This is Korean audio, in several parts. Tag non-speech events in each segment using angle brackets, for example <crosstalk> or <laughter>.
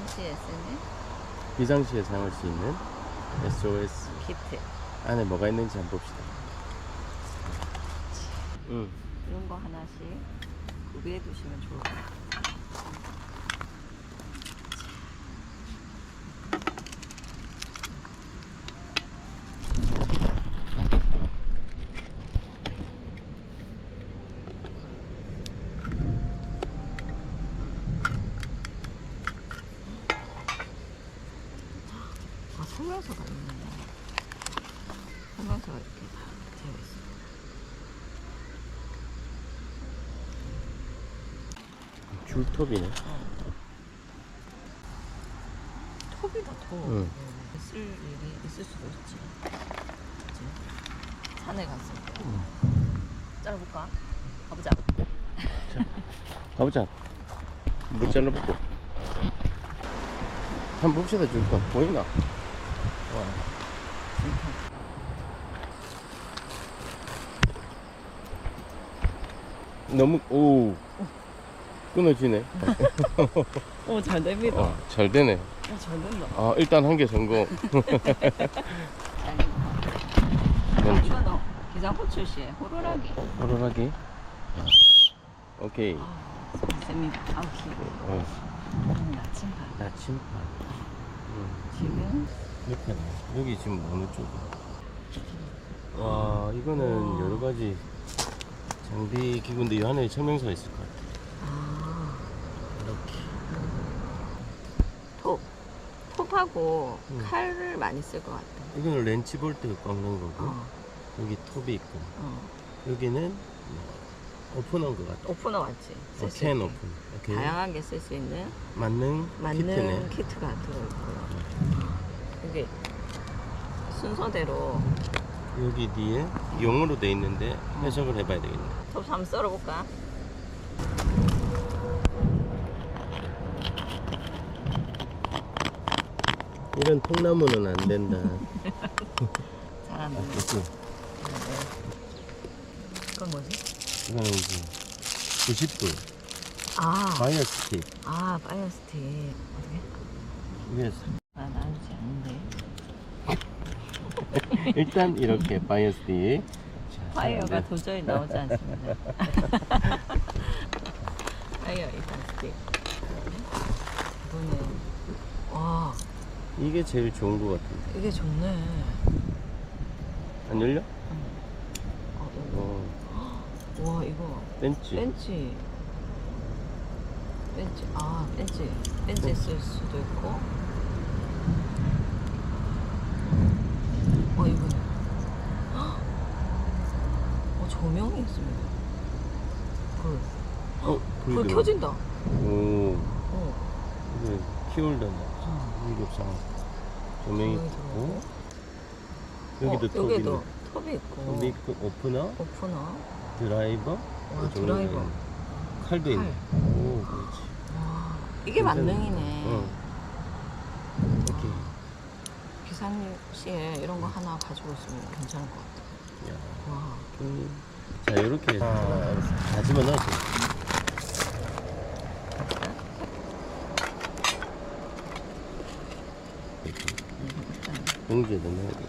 비상시에 쓰는 비상시에 사용할 수 있는 SOS 키트. 안에 뭐가 있는지 한번 봅시다. 응. 이런 거 하나씩 구비해 두시면 좋을 것 같아요. 아, 설명서가 있네. 설명서가 이렇게 다 되어 있어. 줄톱이네. 톱이다 톱. 응. 쓸 일이 있을 수도 있지. 그치? 산에 갔을 때. 응. 잘라볼까? 가보자. 가보자. 물 잘라보고. 한번 봅시다, 줄톱. 보이나? 와. 너무, 오. 끊어지네. 오, 잘 됩니다. 어, 잘 되네. 오, 잘 된다. 아, 일단 한 개 성공. 아, <laughs> 이거는 기장포 출시에 호루라기. 호루라기. 오케이. 아, 셉니다. 아우, 귀여워. 어, 음, 나침반. 나침반. 지금 이렇게 나 여기 지금 어느 쪽이야? 와, 이거는 우와. 여러 가지 장비 기구인데 이 안에 설명서가 있을 것 같아. 아, 이렇게. 톱. 톱하고 음. 칼을 많이 쓸 것 같아. 이거는 렌치 볼트 꺾는 거고, 어, 여기 톱이 있고, 어. 여기는 오픈한 것 같아. 오프너 맞지? 어, 캔. 오픈. 이렇게 다양하게 쓸 수 있는 맞는, 맞는 키트네. 키트가 들어있고요. 순서대로 여기 뒤에 용어로 돼 있는데 해석을 해봐야 되겠네. 톱 한번 썰어볼까? 이런 통나무는 안 된다. <laughs> 잘한다. 이렇게. 이건 뭐지? 이거는 이제 90불. 아, 바이어 스틱. 아, 파이어 스틱. 어떻게? 이게 아, 나오지 않는데. 일단 이렇게 파이어 스틱. 자, 파이어가 네. 도저히 나오지 않습니다. 파이어 일단 스틱. 이거는 와, 이게 제일 좋은 것 같은데. 이게 좋네. 안 열려? 어, 어, 이거. 와, 이거 벤치. 벤치. 벤치. 아, 벤치. 벤치 쓸 수도 있고. 와, 이거는. 헉! 어, 조명이 있습니다. 불. 어, 불불 들어. 켜진다. 오, 어. 이게. 어. 일겹상 조명이 조명이 있고. 들어오고. 여기도 어, 톱이 여기도 있네. 톱이 있고. 톱이 있고, 오프너, 오프너. 드라이버. 와, 그 드라이버. 있네. 칼도 있네. 칼. 오, 그렇지. 와, 이게 괜찮네. 만능이네. 어. 이렇게. 비상시에 이런 거 하나 가지고 있으면 괜찮을 것 같아. 야. 와. 음. 자, 이렇게 해서 다 집어넣었어. 봉지에다 넣어야 돼.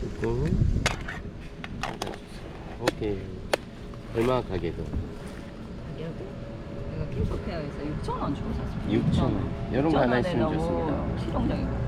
뚜껑 오케이. 얼마? 가격은 이거 킹소페어에서 6,000원 주고 샀습니다. 6,000원. 이런 거 하나 있으면 좋습니다. 실용적이고.